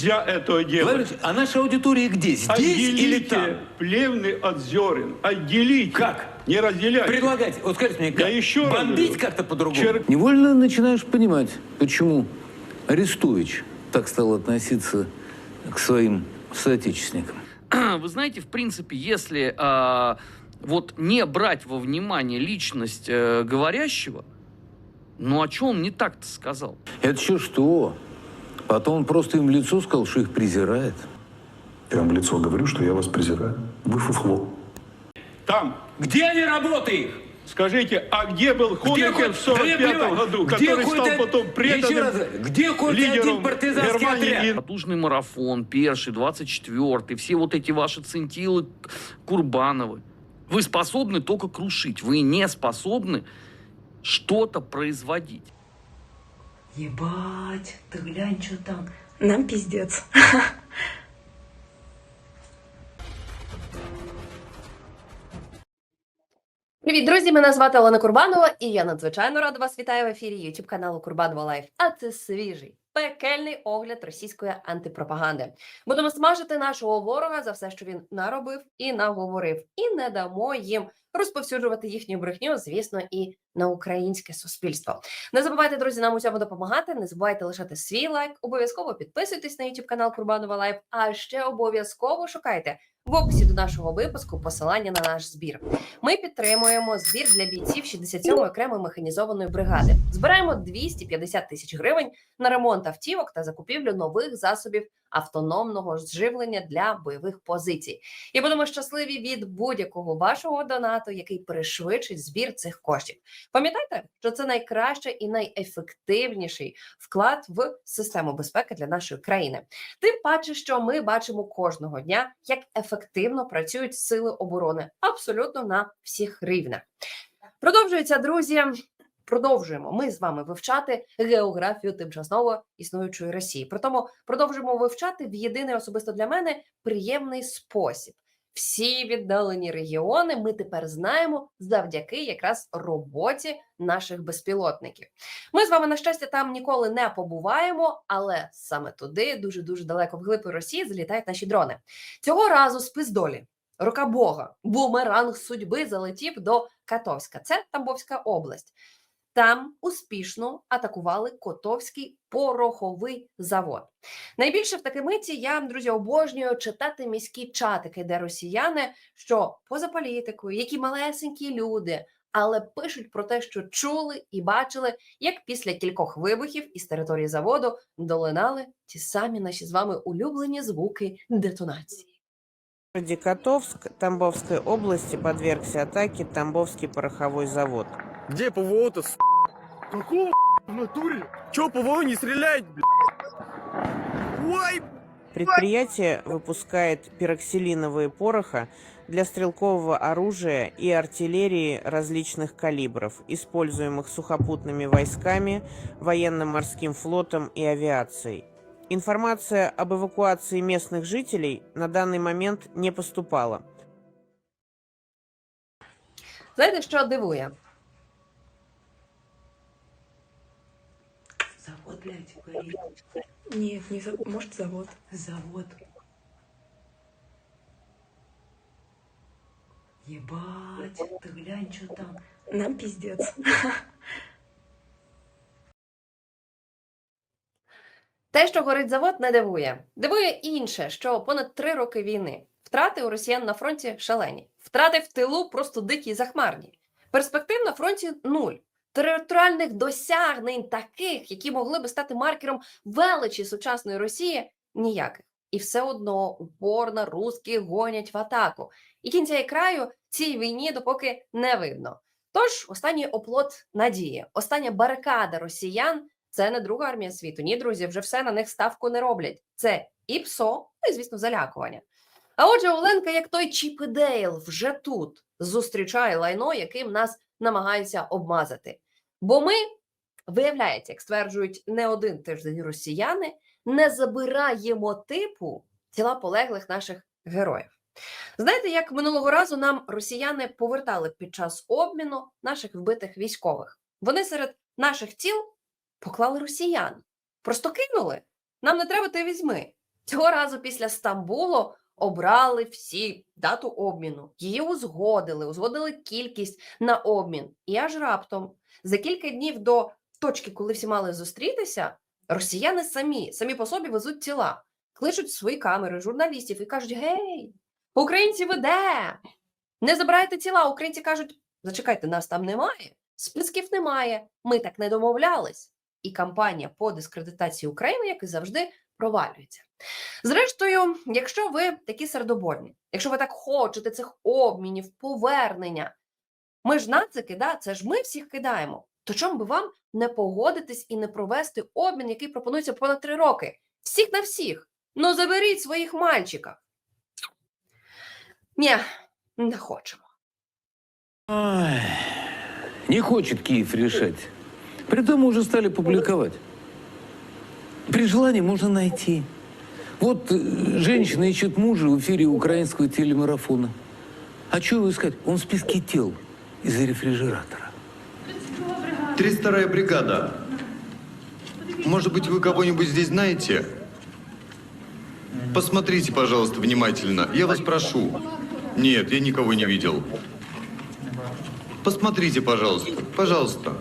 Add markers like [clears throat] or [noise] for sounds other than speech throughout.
Нельзя этого делать. А наша аудитория где? Здесь или там? Отделите плевны от зерен. Отделите. Как? Не разделяйте. Предлагайте, вот скажите мне, как? Я еще бомбить как-то по-другому? Чер- Невольно начинаешь понимать, почему Арестович так стал относиться к своим соотечественникам. [clears throat] Вы знаете, в принципе, если а, вот не брать во внимание личность э, говорящего, ну а что он не так-то сказал? Это еще что? Потом он просто им в лицо сказал, что их презирает. Я вам в лицо говорю, что я вас презираю. Вы фуфло. Там. Где они работы их? Скажите, а где был Хонекер в 45 да мне году. Где который стал один- потом Еще преданным раз, где лидером Германии отряд? и Потужный марафон, Перший, 24 все вот эти ваши центилы, Курбановы. Вы способны только крушить, вы не способны что-то производить. Ебать, ты глянь, что там. Нам пиздец. [laughs] Привіт, друзі! Мене звати Олена Курбанова, і я надзвичайно рада вас вітаю в ефірі YouTube каналу Курбанова Лайф. А це свіжий пекельний огляд російської антипропаганди. Будемо смажити нашого ворога за все, що він наробив і наговорив, і не дамо їм розповсюджувати їхню брехню, звісно, і на українське суспільство. Не забувайте, друзі, нам у цьому допомагати. Не забувайте лишати свій лайк. Обов'язково підписуйтесь на YouTube канал Курбанова Лайф. А ще обов'язково шукайте в описі до нашого випуску посилання на наш збір. Ми підтримуємо збір для бійців 67-ї окремої механізованої бригади. Збираємо 250 тисяч гривень на ремонт автівок та закупівлю нових засобів автономного зживлення для бойових позицій. І будемо щасливі від будь-якого вашого донату, який пришвидшить збір цих коштів. Пам'ятайте, що це найкращий і найефективніший вклад в систему безпеки для нашої країни. Тим паче, що ми бачимо кожного дня, як ефективно працюють сили оборони абсолютно на всіх рівнях. Продовжується, друзі. Продовжуємо ми з вами вивчати географію тимчасово існуючої Росії. Притому продовжуємо вивчати в єдиний особисто для мене приємний спосіб. Всі віддалені регіони ми тепер знаємо завдяки якраз роботі наших безпілотників. Ми з вами, на щастя, там ніколи не побуваємо, але саме туди, дуже дуже далеко вглиб Росії, залітають наші дрони. Цього разу з пиздолі. Рука Бога, бумеранг судьби залетів до Катовська. Це Тамбовська область. Там успішно атакували Котовський пороховий завод. Найбільше в такій миті я, друзі, обожнюю читати міські чатики, де росіяни, що поза політикою, які малесенькі люди, але пишуть про те, що чули і бачили, як після кількох вибухів із території заводу долинали ті самі наші з вами улюблені звуки детонації. В городе Котовск Тамбовской области подвергся атаке Тамбовский пороховой завод. Где ПВО-то, с***? Какого в натуре? Чё ПВО не стреляет, блядь? Ой, Предприятие выпускает пироксилиновые пороха для стрелкового оружия и артиллерии различных калибров, используемых сухопутными войсками, военно-морским флотом и авиацией. Информация об эвакуации местных жителей на данный момент не поступала. Знаєте, що дивує? Блядь, горит. Нет, не завод. Может, завод. Завод. Ебать, ты глянь, что там. Нам пиздец. [laughs] Те, що горить завод, не дивує. Дивує інше, що понад три роки війни втрати у росіян на фронті шалені, втрати в тилу просто дикі і захмарні. Перспектив на фронті нуль. Територіальних досягнень таких, які могли би стати маркером величі сучасної Росії, ніяких. І все одно упорно русські гонять в атаку. І кінця і краю цій війні допоки не видно. Тож останній оплот надії, остання барикада росіян це не друга армія світу. Ні, друзі, вже все на них ставку не роблять. Це і ПСО, ну і звісно, залякування. А отже, Оленка, як той Чіп вже тут зустрічає лайно, яким нас намагаються обмазати. Бо ми, виявляється, як стверджують не один тиждень росіяни, не забираємо типу тіла полеглих наших героїв. Знаєте, як минулого разу нам росіяни повертали під час обміну наших вбитих військових? Вони серед наших тіл поклали росіян. Просто кинули. Нам не треба, ти візьми. Цього разу після Стамбулу обрали всі дату обміну. Її узгодили, узгодили кількість на обмін. І аж раптом, за кілька днів до точки, коли всі мали зустрітися, росіяни самі, самі по собі везуть тіла, кличуть свої камери журналістів і кажуть: Гей, українці ви де? Не забирайте тіла. Українці кажуть: зачекайте, нас там немає, списків немає. Ми так не домовлялись. І кампанія по дискредитації України, як і завжди, провалюється. Зрештою, якщо ви такі сердобольні, якщо ви так хочете цих обмінів, повернення, ми ж нацики, да, це ж ми всіх кидаємо. То чому би вам не погодитись і не провести обмін, який пропонується понад три роки? Всіх на всіх. Ну заберіть своїх мальчиків. Ні, не хочемо. Ай, не хочет Киев решать. Притом уже стали публиковать. При желании можно найти. Вот э, женщина ищет мужа в эфире украинского телемарафона. А что его искать? Он в списке тел из-за рефрижератора. 32-я бригада. Может быть, вы кого-нибудь здесь знаете? Посмотрите, пожалуйста, внимательно. Я вас прошу. Нет, я никого не видел. Посмотрите, пожалуйста. Пожалуйста.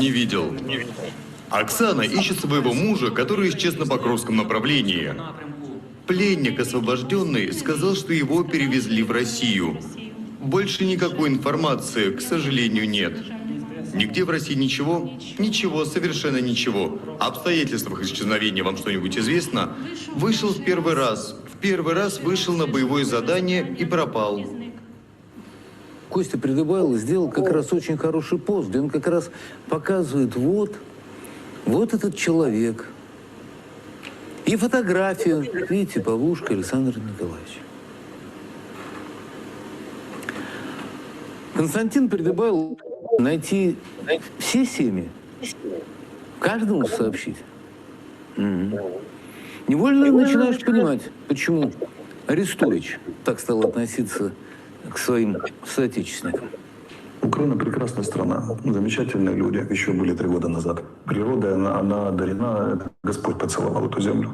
Не видел. Оксана ищет своего мужа, который исчез на Покровском направлении. Пленник освобожденный сказал, что его перевезли в Россию. Больше никакой информации, к сожалению, нет. Нигде в России ничего? Ничего, совершенно ничего. О обстоятельствах исчезновения вам что-нибудь известно? Вышел в первый раз. В первый раз вышел на боевое задание и пропал. Костя Придыбайло сделал как раз очень хороший пост, где он как раз показывает, вот, вот этот человек. И фотографию, видите, Павлушка Александр Николаевич. Константин Придыбайло найти все семьи, каждому сообщить. Мгм. Невольно начинаешь понимать, почему Арестович так стал относиться к своим соотечественникам. Украина прекрасная страна, замечательные люди, еще были три года назад. Природа, она, она одарена, это Господь поцеловал эту землю.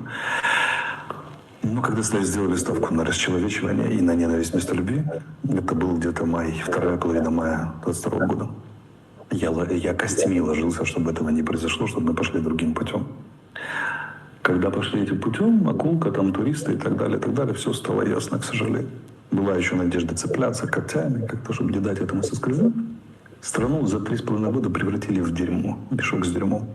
Но когда сделали ставку на расчеловечивание и на ненависть вместо любви, это был где-то май, вторая половина мая 22 года. Я, я костями ложился, чтобы этого не произошло, чтобы мы пошли другим путем. Когда пошли этим путем, акулка, там туристы и так далее, и так далее, все стало ясно, к сожалению. Была еще надежда цепляться когтями, как-то, чтобы не дать этому соскользнуть. Страну за три с половиной года превратили в дерьмо, мешок с дерьмом.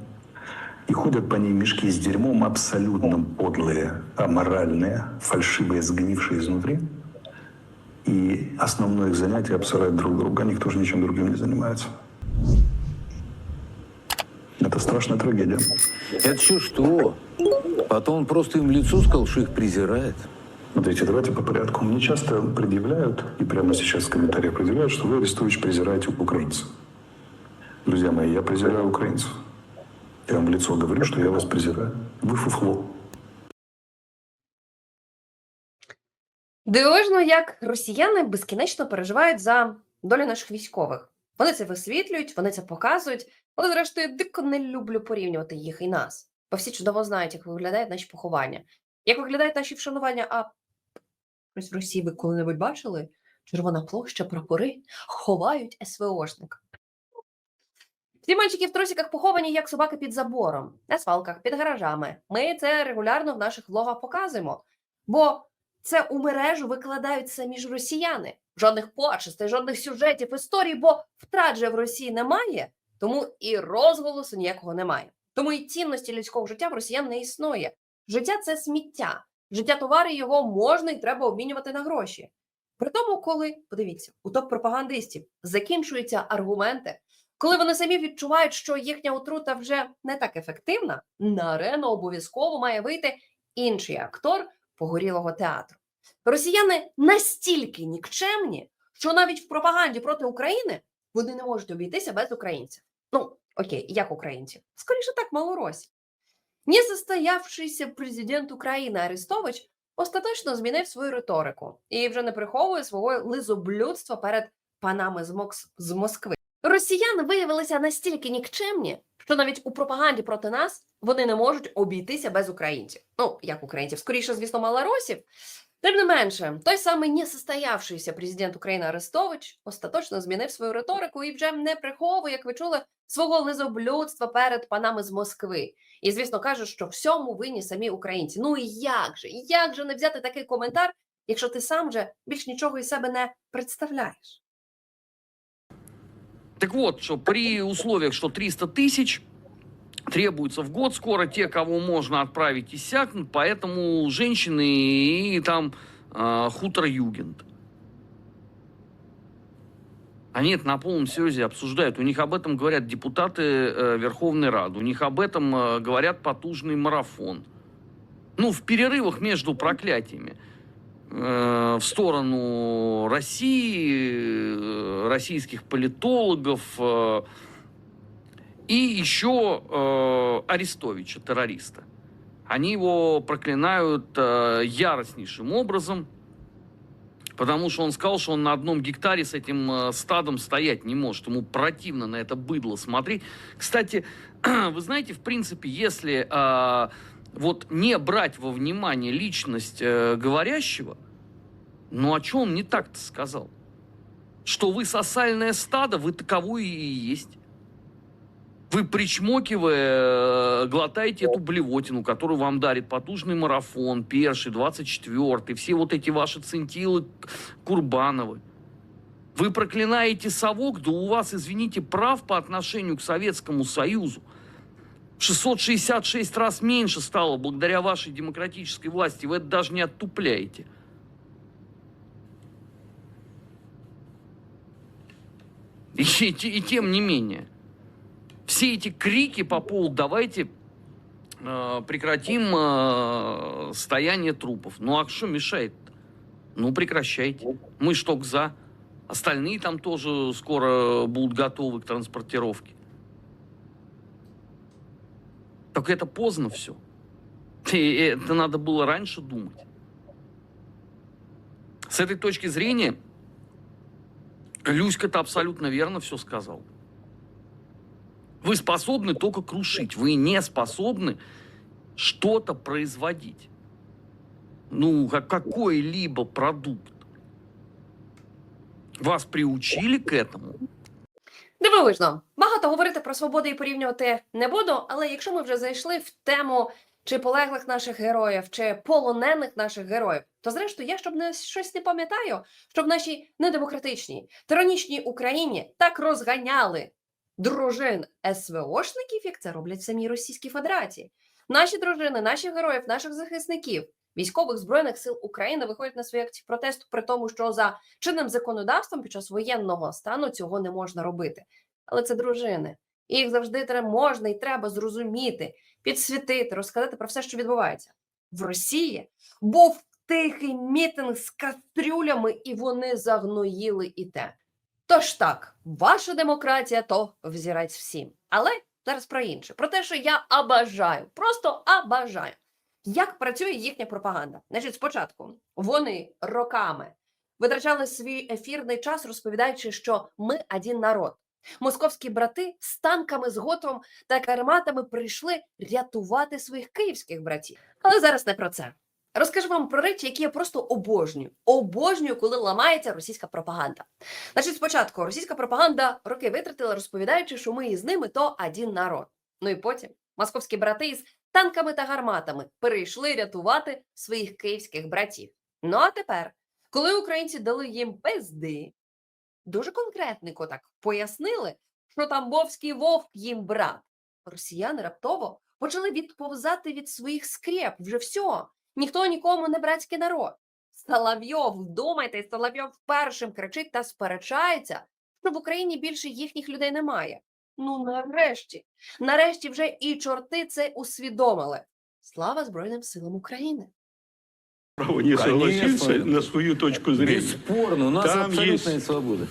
И ходят по ней мешки с дерьмом абсолютно подлые, аморальные, фальшивые, сгнившие изнутри. И основное их занятие обсирать друг друга. Никто же ничем другим не занимается. Это страшная трагедия. Это еще что? Потом он просто им лицо сказал, что их презирает. Смотрите, давайте по порядку. Мне часто предъявляют, и прямо сейчас в комментариях предъявляют, что вы, Арестович, презираете украинцев. Друзья мои, я презираю украинцев. Я вам в лицо говорю, что я вас презираю. Вы фуфло. Дивовижно, як росіяни безкінечно переживають за долю наших військових. Вони це висвітлюють, вони це показують, але зрештою дико не люблю порівнювати їх і нас. Бо всі чудово знають, як виглядають наші поховання, як виглядають наші вшанування. А ось в Росії ви коли-небудь бачили? Червона площа, прапори ховають СВОшника. Всі мальчики в трусиках поховані, як собаки під забором, на свалках, під гаражами. Ми це регулярно в наших влогах показуємо. Бо це у мережу викладають самі росіяни. Жодних почестей, жодних сюжетів, історій, бо втрат в Росії немає, тому і розголосу ніякого немає. Тому і цінності людського життя в росіян не існує. Життя це сміття. Життя товари його можна і треба обмінювати на гроші. При тому, коли, подивіться, у топ-пропагандистів закінчуються аргументи, коли вони самі відчувають, що їхня отрута вже не так ефективна, на арену обов'язково має вийти інший актор погорілого театру. Росіяни настільки нікчемні, що навіть в пропаганді проти України вони не можуть обійтися без українців. Ну, окей, як українців? Скоріше так, малоросі. Несостоявшийся президент України Арестович остаточно змінив свою риторику і вже не приховує свого лизоблюдства перед панами з, Мокс... з Москви. Росіяни виявилися настільки нікчемні, що навіть у пропаганді проти нас вони не можуть обійтися без українців. Ну, як українців, скоріше, звісно, малоросів. Тим не менше, той самий несостоявшийся президент України Арестович остаточно змінив свою риторику і вже не приховує, як ви чули, свого лизоблюдства перед панами з Москви. І, звісно, каже, що всьому винні самі українці. Ну і як же? Як же не взяти такий коментар, якщо ти сам же більш нічого із себе не представляєш? Так вот, что при условиях, что 300 тысяч требуется в год, скоро те, кого можно отправить, иссякнут, поэтому женщины и там э, хутор Югент. Они это на полном серьезе обсуждают. У них об этом говорят депутаты э, Верховной Рады. У них об этом э, говорят потужный марафон. Ну, в перерывах между проклятиями э, в сторону России, э, российских политологов э, и еще э, Арестовича, террориста. Они его проклинают э, яростнейшим образом, потому что он сказал, что он на одном гектаре с этим э, стадом стоять не может. Ему противно на это быдло смотреть. Кстати, [clears throat] вы знаете, в принципе, если э, вот не брать во внимание личность э, говорящего, ну а что он не так-то сказал? Что вы сосальное стадо, вы таковое и есть. Вы, причмокивая, э, глотаете эту блевотину, которую вам дарит потужный марафон, перший, 24-й, все вот эти ваши центилы Курбановы. Вы проклинаете совок, да у вас, извините, прав по отношению к Советскому Союзу. 666 раз меньше стало благодаря вашей демократической власти. Вы это даже не оттупляете. И, и- и тем не менее, все эти крики по поводу «давайте э, прекратим э, стояние трупов». Ну а что мешает? Ну прекращайте. Мы ж за. Остальные там тоже скоро будут готовы к транспортировке. Только это поздно все. Это надо было раньше думать. С этой точки зрения, Люська-то абсолютно верно все сказал. Вы способны только крушить. Вы не способны что-то производить. Ну, как какой-либо продукт. Вас приучили к этому. Дивовижно. Багато говорити про свободу і порівнювати не буду, але якщо ми вже зайшли в тему чи полеглих наших героїв, чи полонених наших героїв, то зрештою я щоб не щось не пам'ятаю, щоб в нашій недемократичній, тиранічній Україні так розганяли дружин СВОшників, як це роблять в самій Російській Федерації. Наші дружини, наших героїв, наших захисників, військових збройних сил України виходять на свої акції протесту, при тому, що за чинним законодавством під час воєнного стану цього не можна робити. Але це дружини. І їх завжди треба можна і треба зрозуміти, підсвітити, розказати про все, що відбувається. В Росії був тихий мітинг з кастрюлями, і вони загноїли і те. Тож так, ваша демократія то взірець всім. Але зараз про інше, про те, що я обажаю, просто обажаю. Як працює їхня пропаганда? Значить, спочатку вони роками витрачали свій ефірний час, розповідаючи, що ми один народ. Московські брати з танками, з готом та карматами прийшли рятувати своїх київських братів. Але зараз не про це. Розкажу вам про речі, які я просто обожнюю. Обожнюю, коли ламається російська пропаганда. Значить, спочатку російська пропаганда роки витратила, розповідаючи, що ми із ними то один народ. Ну і потім московські брати із танками та гарматами перейшли рятувати своїх київських братів. Ну а тепер, коли українці дали їм пизди, дуже конкретненько так пояснили, що Тамбовський вовк їм брат. Росіяни раптово почали відповзати від своїх скреп. Вже все. Ніхто нікому не братський народ. Соловйов, вдумайтесь, Соловйов першим кричить та сперечається, що в Україні більше їхніх людей немає. Ну, нарешті, нарешті вже і чорти це усвідомили. Слава Збройним силам України! право не согласиться Конечно. на свою точку зрения. Бесспорно, у нас Там абсолютная есть- свобода.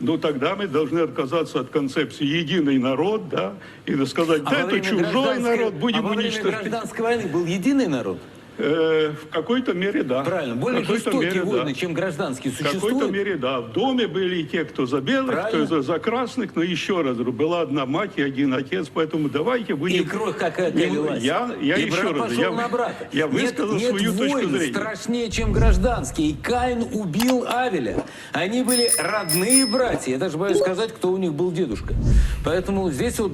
Ну тогда мы должны отказаться от концепции единый народ, да, и сказать, А да, во это время чужой гражданской- народ, а будем во время уничтожать. гражданской войны был единый народ. Э, в какой-то мере да. Правильно, более жестокие мере, войны, да. чем гражданские, В какой-то существуют. мере, да. В доме были и те, кто за белых, Правильно. кто за, за красных, но еще раз говорю, была одна мать и один отец, поэтому давайте И будем... кровь какая Не- лилась. Я, я и еще раз, я, на брата. я нет, высказал нет свою точку войн зрения. страшнее, чем гражданские. И Каин убил Авеля. Они были родные братья. Я даже боюсь сказать, кто у них был дедушка. Поэтому здесь вот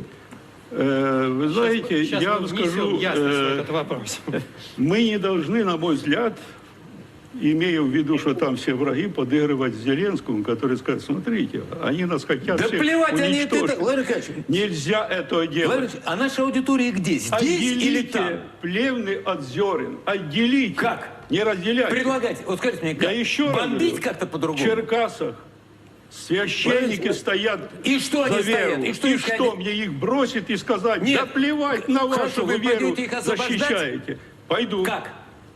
вы знаете, я вам скажу, э, вопрос. [laughs] мы не должны, на мой взгляд, имея в виду, что там все враги, подыгрывать Зеленскому, который скажет, смотрите, они нас хотят Да всех плевать они это, уничтожить. это. Владимир Николаевич, Нельзя этого делать. Владимир Николаевич, а наша аудитория где? Здесь или там? Отделите плевны от зерен. Отделите. Как? Не разделяйте. Предлагайте. Вот скажите мне, Я как? еще раз Бомбить говорю, как-то В по-другому? Черкасах священники стоят И что за они веру. стоят? И что и их что они- мне их бросить и сказать, Нет. да плевать на Хорошо, вашу вы вы веру пойдете их освобождать? защищаете. Пойду. Как?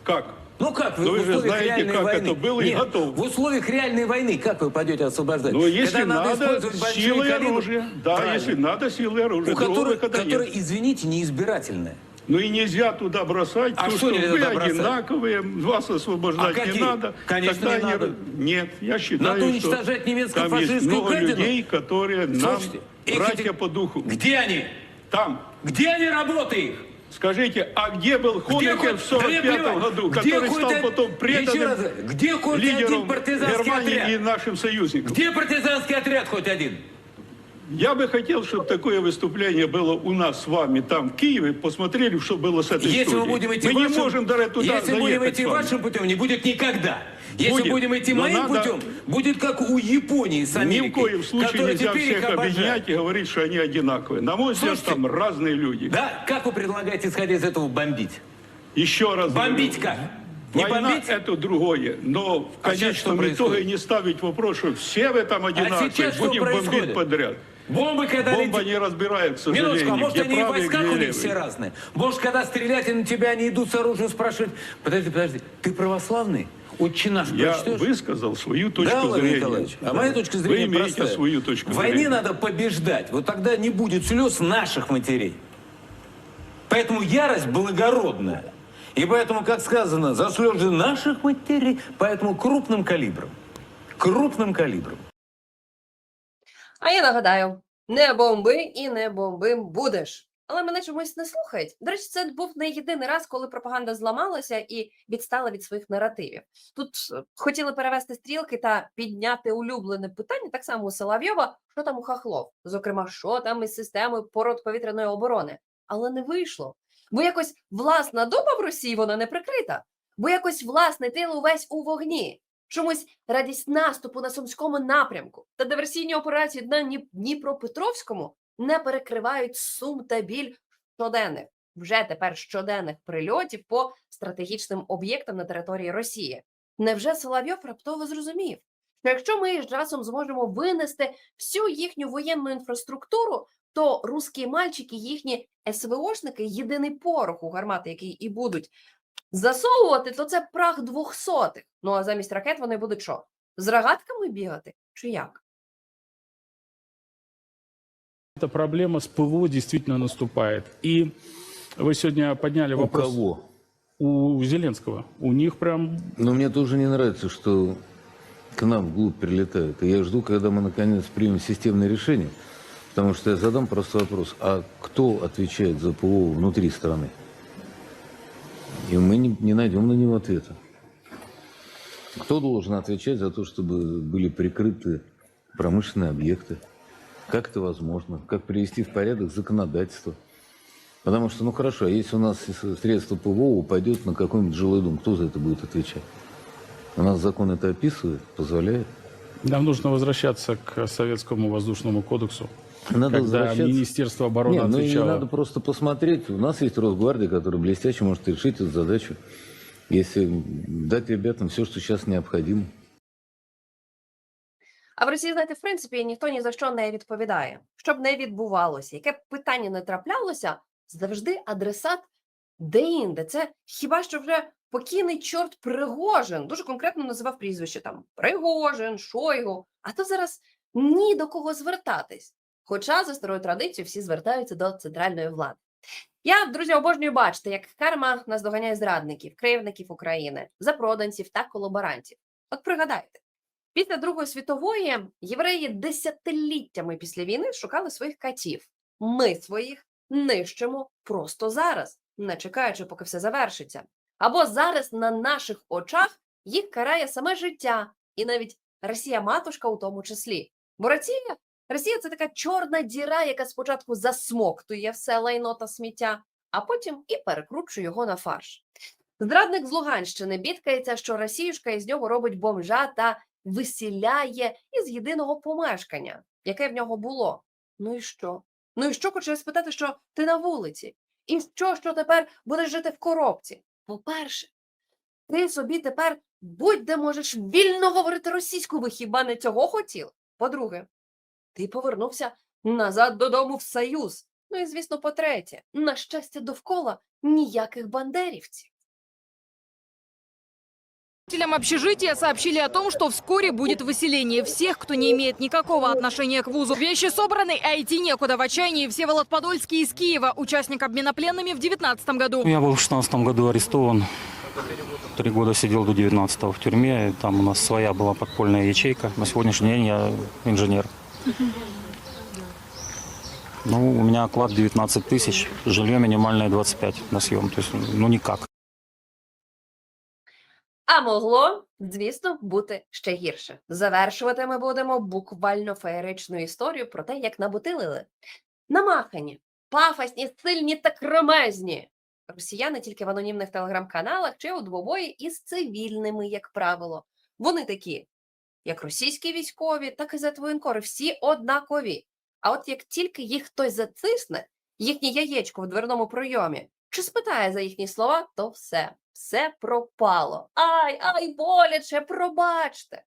Как? Ну как вы Ну, в вы же условиях знаете, реальной как войны? это было, и Нет, готов. В условиях реальной войны как вы пойдете освобождать? Но если Когда надо, использовать большие силой и калибры? оружие. Да, Правильно. если надо, силой и оружие. У Другого которой, выхода нет. которая, извините, неизбирательная. Ну и нельзя туда бросать, А то, что что, вы бросать? одинаковые, вас освобождать А не какие? надо. Конечно, Тогда не надо. Нет, я считаю, Надо что уничтожать там есть много гадину. людей, которые нам Слушайте, братья эти- по духу. Где они? Там. Где они работают? Скажите, а где был Хонекер в хоть- да мне 45 плевать. году, Где который стал потом преданным раз, где хоть один лидером партизанский Германии отряд? и нашим союзникам? Где партизанский отряд хоть один? Я бы хотел, чтобы такое выступление было у нас с вами там, в Киеве, посмотрели, что было с этой Если мы студией. будем идти мы не вашим, можем даже туда если будем заехать идти с вами. вашим путем, не будет никогда. Если Будет. будем идти Но моим надо- путем, будет как у Японии с Ни Америкой, в коем случае которая нельзя теперь их всех обожает. объединять и говорить, что они одинаковые. На мой взгляд, Слушайте, там разные люди. Да? Как вы предлагаете, исходя из этого, бомбить? Еще раз Бомбить говорю, как? Не Война бомбить? это другое, но в А сейчас что конечном происходит? итоге не ставить вопрос, что все в этом одинаковые, сейчас что будем бомбить происходит? подряд. Бомбы когда Бомба летят- не разбирает, к сожалению, Минуточку, а может где они и в правый, войсках у них все разные? Может, когда стрелять и на тебя они идут с оружием, спрашивают, подожди, подожди, ты православный? Отче наш Я прочтешь? высказал свою точку да, Владимир зрения. Николаевич, а Да. моя точка зрения Вы имеете простая. свою точку В войне зрения. надо побеждать. Вот тогда не будет слез наших матерей. Поэтому ярость благородная. И поэтому, как сказано, за слезы наших матерей, поэтому крупным калибром. Крупным калибром. А я нагадаю: не бомби і не бомбим будеш. Але мене чомусь не слухають. До речі, це був не єдиний раз, коли пропаганда зламалася і відстала від своїх наративів. Тут е, хотіли перевести стрілки та підняти улюблене питання, так само у Соловйова, що там у Хахлов, зокрема, що там із системою породповітряної оборони. Але не вийшло. Бо якось власна доба в Росії вона не прикрита, бо якось власний тил увесь у вогні. Чомусь радість наступу на сумському напрямку та диверсійні операції на Дні- Дніпропетровському не перекривають сум та біль щоденних, вже тепер щоденних прильотів по стратегічним об'єктам на території Росії. Невже Соловйов раптово зрозумів, що якщо ми з часом зможемо винести всю їхню воєнну інфраструктуру, то русські мальчики, їхні СВОшники, єдиний порох у гармати, який і будуть засовувати, то це прах двохсотих. Ну а замість ракет вони будуть що? З рогатками бігати? Чи як? Эта проблема с ПВО действительно наступает. И вы сегодня подняли У вопрос кого? у Зеленского. У них прям Но мне тоже не нравится, что к нам вглубь прилетают. И я жду, когда мы наконец примем системное решение. Потому что я задам простой вопрос. А кто отвечает за ПВО внутри страны? И мы не, не найдем на него ответа. Кто должен отвечать за то, чтобы были прикрыты промышленные объекты? Как это возможно? Как привести в порядок законодательство? Потому что, ну хорошо, а если у нас средство ПВО упадет на какой-нибудь жилой дом, кто за это будет отвечать? У нас закон это описывает, позволяет. нам нужно возвращаться к советскому воздушному кодексу, Надо когда возвращаться. Министерство обороны Нет, ну надо просто посмотреть. У нас есть Росгвардия, которая блестяще может решить эту задачу, если дать ребятам все, что сейчас необходимо. А в Росії, знаєте, в принципі, ніхто ні за що не відповідає. Щоб не відбувалося, яке б питання не траплялося, завжди адресат де-інде. Це хіба що вже покійний чорт Пригожин, дуже конкретно називав прізвище там Пригожин, Шойгу, а то зараз ні до кого звертатись. Хоча за старою традицією всі звертаються до центральної влади. Я, друзі, обожнюю бачити, як карма наздоганяє зрадників, кривдників України, запроданців та колаборантів. От пригадайте, після Другої світової євреї десятиліттями після війни шукали своїх катів. Ми своїх нищимо просто зараз, не чекаючи, поки все завершиться. Або зараз на наших очах їх карає саме життя, і навіть Росія-матушка у тому числі. Бо Росія, Росія це така чорна діра, яка спочатку засмоктує все лайно та сміття, а потім і перекручує його на фарш. Зрадник з Луганщини бідкається, що Росіюшка із нього робить бомжа та висіляє із єдиного помешкання, яке в нього було. Ну і що? Ну і що хочу я спитати, що ти на вулиці? І що, що тепер будеш жити в коробці? По-перше, ти собі тепер будь-де можеш вільно говорити російською, ви хіба не цього хотіли? По-друге, ти повернувся назад додому в Союз. Ну і звісно, по-третє, на щастя, довкола ніяких бандерівців. Жителям общежития сообщили о том, что вскоре будет выселение всех, кто не имеет никакого отношения к вузу. Вещи собраны, а идти некуда. В отчаянии Всеволод Подольский из Киева, участник обмена пленными в 2019 году. Я был в 16 году арестован. Три года сидел до 19 в тюрьме. Там у нас своя была подпольная ячейка. На сегодняшний день я инженер. Ну, у меня оклад 19 тысяч, жилье минимальное 25 на съем. То есть, ну, никак. А могло, звісно, бути ще гірше. Завершувати ми будемо буквально феєричну історію про те, як набутилили. Намахані, пафосні, сильні та кремезні. Росіяни тільки в анонімних телеграм-каналах чи у двобої із цивільними, як правило. Вони такі, як російські військові, так і зетвоєнкори, всі однакові. А от як тільки їх хтось затисне, їхнє яєчко в дверному пройомі, чи спитає за їхні слова, то все, все пропало. Ай, ай, боляче, пробачте.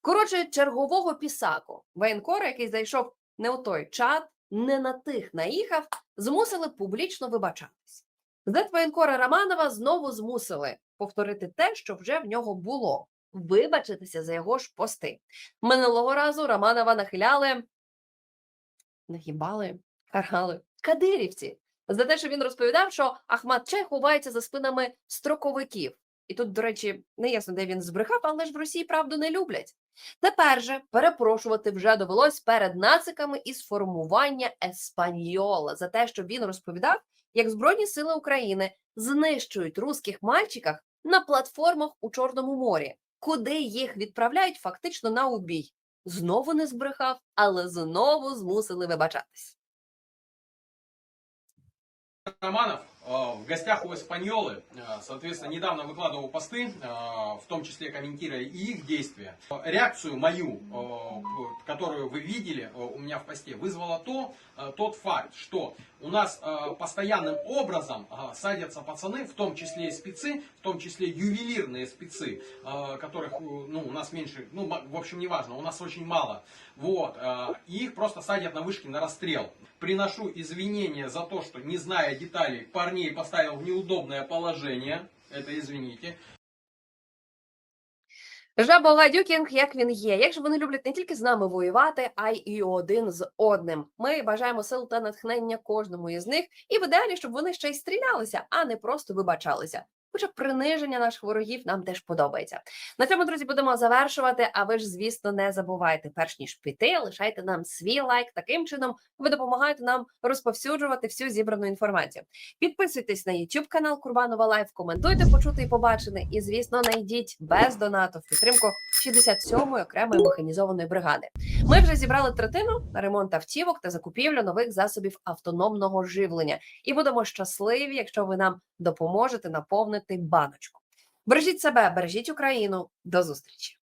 Коротше, чергового пісаку, воєнкора, який зайшов не у той чат, не на тих наїхав, змусили публічно вибачатись. Зет воєнкора Романова знову змусили повторити те, що вже в нього було, вибачитися за його ж пости. Минулого разу Романова нахиляли, нагибали, карали кадирівці за те, що він розповідав, що Ахмат Чай ховається за спинами строковиків. І тут, до речі, не ясно, де він збрехав, але ж в Росії правду не люблять. Тепер же перепрошувати вже довелось перед нациками із формування Еспаньола за те, що він розповідав, як Збройні сили України знищують русських мальчиках на платформах у Чорному морі, куди їх відправляють фактично на убій. Знову не збрехав, але знову змусили вибачатись. Романов в гостях у Эспаньолы, э, соответственно, недавно выкладывал посты, э, в том числе комментируя и их действия. Э, Реакцию мою, э, которую вы видели э, у меня в посте, вызвало то, э, тот факт, что у нас э, постоянным образом э, садятся пацаны, в том числе и спецы, в том числе ювелирные спецы, э, которых э, ну, у нас меньше, ну, в общем, неважно, у нас очень мало. Вот, э, и их просто садят на вышки на расстрел. Приношу извинения за то, что, не зная деталей, парней поставил в неудобное положение. Это извините. Жаба Гадюкінг, як він є. Як же вони люблять не тільки з нами воювати, а й і один з одним. Ми бажаємо сил та натхнення кожному із них, і в ідеалі, щоб вони ще й стрілялися, а не просто вибачалися. Хоча приниження наших ворогів нам теж подобається. На цьому, друзі, будемо завершувати. А ви ж, звісно, не забувайте, перш ніж піти, лишайте нам свій лайк. Таким чином ви допомагаєте нам розповсюджувати всю зібрану інформацію. Підписуйтесь на YouTube канал Курбанова Лайф, коментуйте почути і побачене. І, звісно, найдіть без донату в підтримку 67-ї окремої механізованої бригади. Ми вже зібрали третину на ремонт автівок та закупівлю нових засобів автономного живлення. І будемо щасливі, якщо ви нам допоможете наповнити баночку. Бережіть себе, бережіть Україну. До зустрічі!